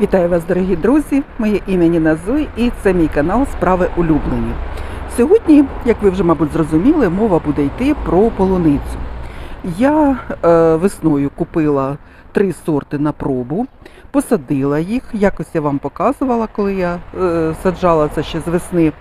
Вітаю вас, дорогі друзі! Моє ім'я Ніна Зой і це мій канал Справи улюблені. Сьогодні, як ви вже, мабуть, зрозуміли, мова буде йти про полуницю. Я е, весною купила три сорти на пробу, посадила їх. Якось я вам показувала, коли я е, саджала це ще з весни.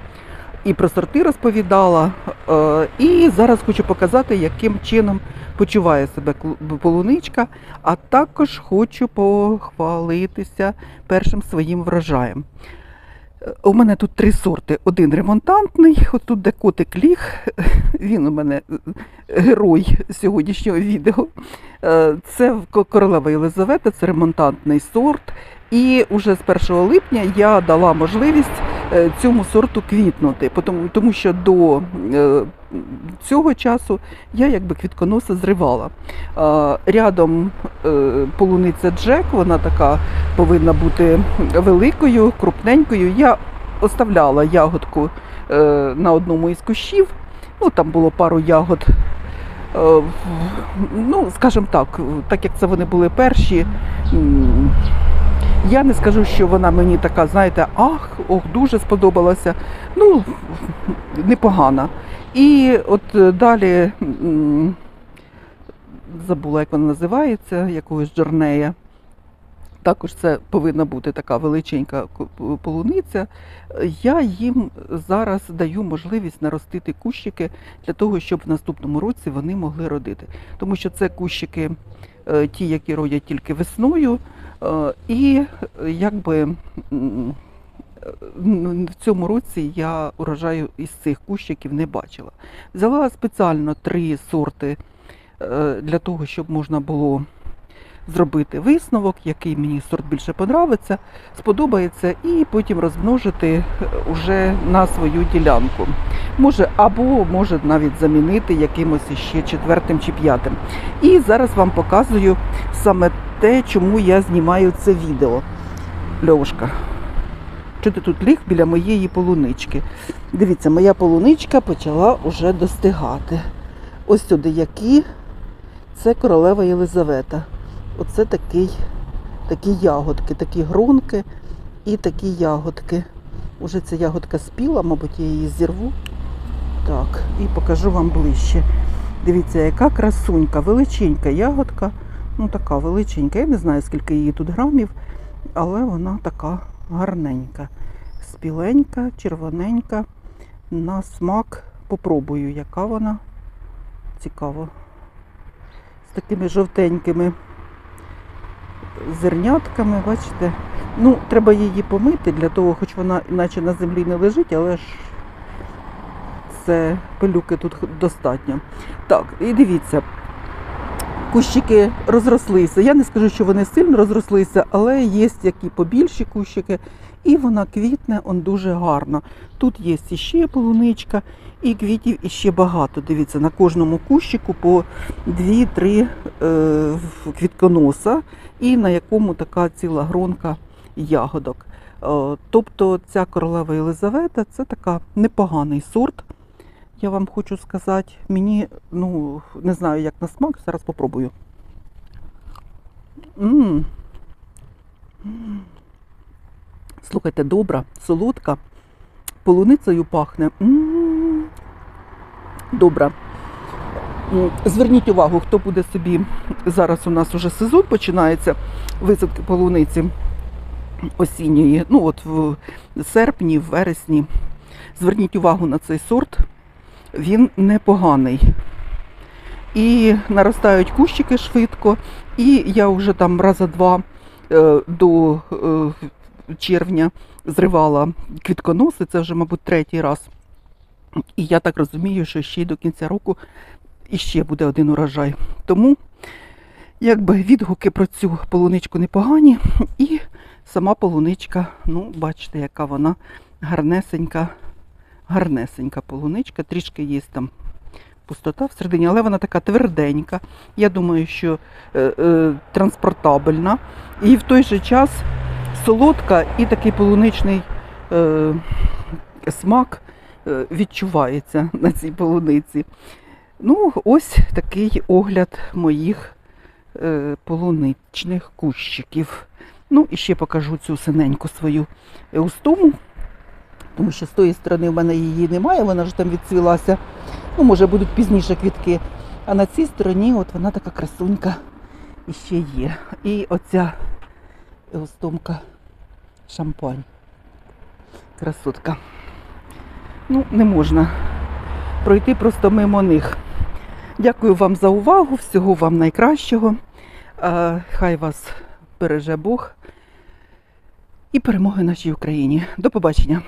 І про сорти розповідала. Е, і зараз хочу показати, яким чином почуває себе полуничка, а також хочу похвалитися першим своїм врожаєм. Е, У мене тут три сорти. Один ремонтантний, отут де котик ліг, він у мене е, герой сьогоднішнього відео. Це ко- королева Єлизавета, це ремонтантний сорт. І вже з 1 липня я дала можливість цьому сорту квітнути, тому що до е, цього часу я якби квітконоси зривала. Е, Рядом е, полуниця Джек, вона така повинна бути великою, крупненькою. Я оставляла ягодку е, на одному із кущів. Ну, там було пару ягод. Е, Ну, скажімо так, так як це вони були перші. Я не скажу, що вона мені така, знаєте, ах, ох, дуже сподобалася. Ну, непогана. І от е, далі забула, як вона називається, якогось джорнея. Також це повинна бути така величенька полуниця. Я їм зараз даю можливість наростити кущики для того, щоб в наступному році вони могли родити. Тому що це кущики, е, ті, які родять тільки весною, і е, якби е, м, в цьому році я урожаю із цих кущиків не бачила. Взяла спеціально три сорти е, для того, щоб можна було зробити висновок, який мені сорт більше подобається, сподобається, і потім розмножити е, уже на свою ділянку. Може, або може навіть замінити якимось ще четвертим чи п'ятим. І зараз вам показую саме те, чому я знімаю це відео. Льовушка, що ти тут ліг біля моєї полунички? Дивіться, моя полуничка почала уже достигати. Ось сюди які. Це королева Єлизавета. Оце такий, такі ягодки, такі грунки і такі ягодки. Уже ця ягодка спіла, мабуть, я її зірву. Так, і покажу вам ближче. Дивіться, яка красунька, величенька ягодка. Ну, така величенька. Я не знаю, скільки її тут грамів, але вона така гарненька. Спіленька, червоненька. На смак попробую, яка вона. Цікаво. З такими жовтенькими зернятками, бачите. Ну, треба її помити для того, хоч вона наче на землі не лежить, але ж це пилюки тут достатньо. Так, і дивіться, кущики розрослися. Я не скажу, що вони сильно розрослися, але є які побільші кущики, і вона квітне он дуже гарно. Тут є іще полуничка, і квітів іще багато. Дивіться, на кожному кущику по 2-3 е, квітконоса, і на якому така ціла гронка ягодок. Е, Тобто ця королева Єлизавета це така непоганий сорт. Я вам хочу сказати, мені, ну, не знаю, як на смак, зараз попробую. м м Слухайте, добра, солодка, полуницею пахне. м Добра. М, Зверніть увагу, хто буде собі. Зараз у нас уже сезон починається висадки полуниці осінньої, ну от в серпні, в вересні. Зверніть увагу на цей сорт, він непоганий. І наростають кущики швидко, і я вже там раза два е, до е, червня зривала квітконоси, це вже, мабуть, третій раз. І я так розумію, що ще й до кінця року іще буде один урожай. Тому якби відгуки про цю полуничку непогані. І сама полуничка, ну, бачите, яка вона гарнесенька, гарнесенька полуничка. Трішки є там пустота всередині, але вона така тверденька. Я думаю, що е, е, транспортабельна. І в той же час солодка і такий полуничний е, смак е, відчувається на цій полуниці. Ну, ось такий огляд моїх е, полуничних кущиків. Ну і ще покажу цю синеньку свою еустому, тому що з тої сторони в мене її немає, вона ж там відцвілася. Ну, може, будуть пізніше квітки. А на цій стороні от вона така красунька іще є. І оця еустомка шампань. Красотка. Ну, не можна пройти просто мимо них. Дякую вам за увагу, всього вам найкращого. Хай вас береже Бог і перемоги нашій Україні. До побачення.